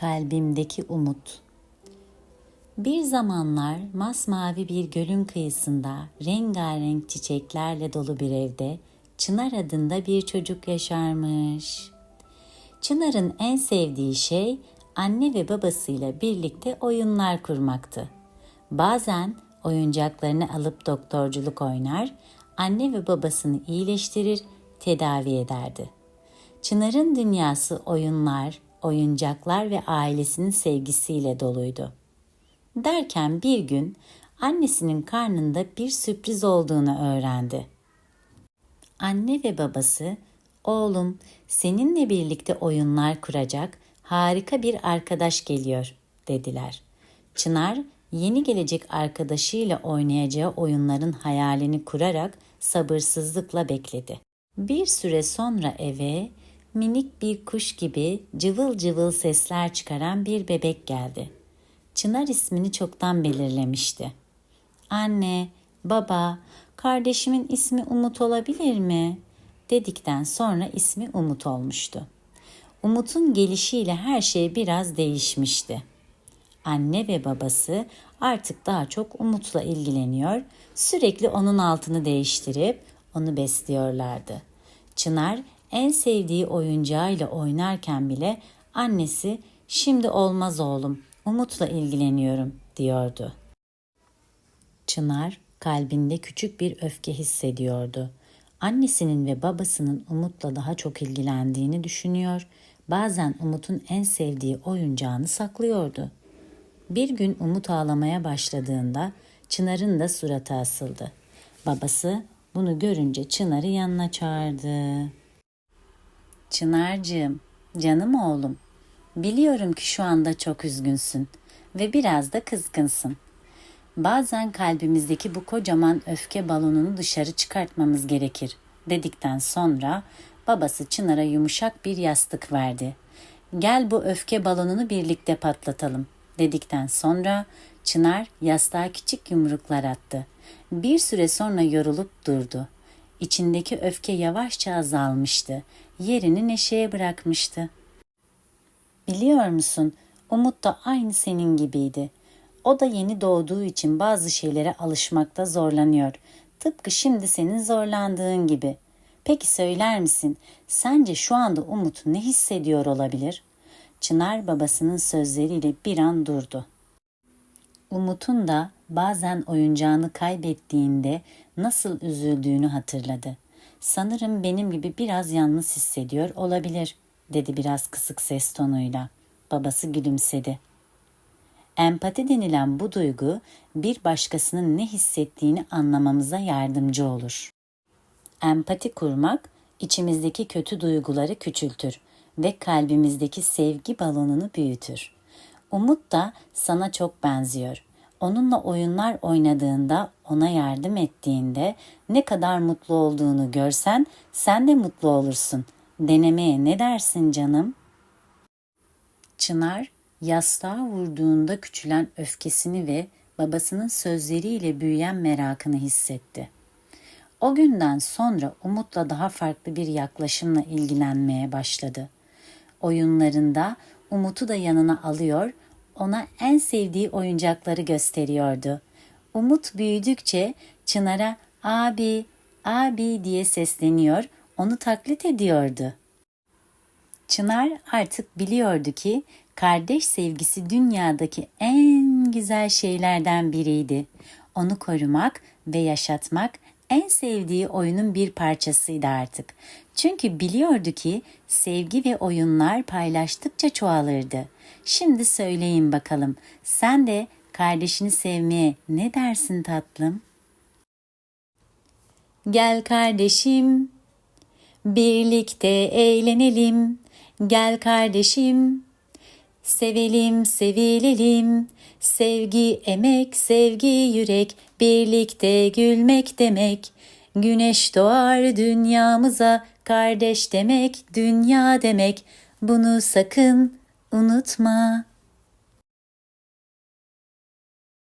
Kalbimdeki umut. Bir zamanlar masmavi bir gölün kıyısında rengarenk çiçeklerle dolu bir evde Çınar adında bir çocuk yaşarmış. Çınar'ın en sevdiği şey anne ve babasıyla birlikte oyunlar kurmaktı. Bazen oyuncaklarını alıp doktorculuk oynar, anne ve babasını iyileştirir, tedavi ederdi. Çınar'ın dünyası oyunlar, oyuncaklar ve ailesinin sevgisiyle doluydu. Derken bir gün annesinin karnında bir sürpriz olduğunu öğrendi. Anne ve babası, "Oğlum, seninle birlikte oyunlar kuracak harika bir arkadaş geliyor." dediler. Çınar, yeni gelecek arkadaşıyla oynayacağı oyunların hayalini kurarak sabırsızlıkla bekledi. Bir süre sonra eve minik bir kuş gibi cıvıl cıvıl sesler çıkaran bir bebek geldi. Çınar ismini çoktan belirlemişti. Anne, baba, kardeşimin ismi Umut olabilir mi? dedikten sonra ismi Umut olmuştu. Umut'un gelişiyle her şey biraz değişmişti. Anne ve babası artık daha çok Umut'la ilgileniyor, sürekli onun altını değiştirip onu besliyorlardı. Çınar en sevdiği oyuncağıyla oynarken bile annesi şimdi olmaz oğlum Umut'la ilgileniyorum diyordu. Çınar kalbinde küçük bir öfke hissediyordu. Annesinin ve babasının Umut'la daha çok ilgilendiğini düşünüyor, bazen Umut'un en sevdiği oyuncağını saklıyordu. Bir gün Umut ağlamaya başladığında Çınar'ın da suratı asıldı. Babası bunu görünce Çınar'ı yanına çağırdı. Çınar'cığım, canım oğlum, biliyorum ki şu anda çok üzgünsün ve biraz da kızgınsın. Bazen kalbimizdeki bu kocaman öfke balonunu dışarı çıkartmamız gerekir dedikten sonra babası Çınar'a yumuşak bir yastık verdi. Gel bu öfke balonunu birlikte patlatalım dedikten sonra Çınar yastığa küçük yumruklar attı. Bir süre sonra yorulup durdu. İçindeki öfke yavaşça azalmıştı. Yerini neşeye bırakmıştı. Biliyor musun? Umut da aynı senin gibiydi. O da yeni doğduğu için bazı şeylere alışmakta zorlanıyor. Tıpkı şimdi senin zorlandığın gibi. Peki söyler misin? Sence şu anda Umut ne hissediyor olabilir? Çınar babasının sözleriyle bir an durdu. Umut'un da bazen oyuncağını kaybettiğinde nasıl üzüldüğünü hatırladı. Sanırım benim gibi biraz yalnız hissediyor olabilir, dedi biraz kısık ses tonuyla. Babası gülümsedi. Empati denilen bu duygu bir başkasının ne hissettiğini anlamamıza yardımcı olur. Empati kurmak içimizdeki kötü duyguları küçültür ve kalbimizdeki sevgi balonunu büyütür. Umut da sana çok benziyor. Onunla oyunlar oynadığında, ona yardım ettiğinde ne kadar mutlu olduğunu görsen sen de mutlu olursun. Denemeye ne dersin canım? Çınar yastığa vurduğunda küçülen öfkesini ve babasının sözleriyle büyüyen merakını hissetti. O günden sonra Umut'la daha farklı bir yaklaşımla ilgilenmeye başladı. Oyunlarında Umut'u da yanına alıyor, ona en sevdiği oyuncakları gösteriyordu. Umut büyüdükçe Çınar'a abi, abi diye sesleniyor, onu taklit ediyordu. Çınar artık biliyordu ki kardeş sevgisi dünyadaki en güzel şeylerden biriydi. Onu korumak ve yaşatmak en sevdiği oyunun bir parçasıydı artık. Çünkü biliyordu ki sevgi ve oyunlar paylaştıkça çoğalırdı. Şimdi söyleyin bakalım sen de kardeşini sevmeye ne dersin tatlım? Gel kardeşim, birlikte eğlenelim. Gel kardeşim, sevelim, sevilelim. Sevgi emek, sevgi yürek, birlikte gülmek demek. Güneş doğar dünyamıza, kardeş demek, dünya demek. Bunu sakın unutma.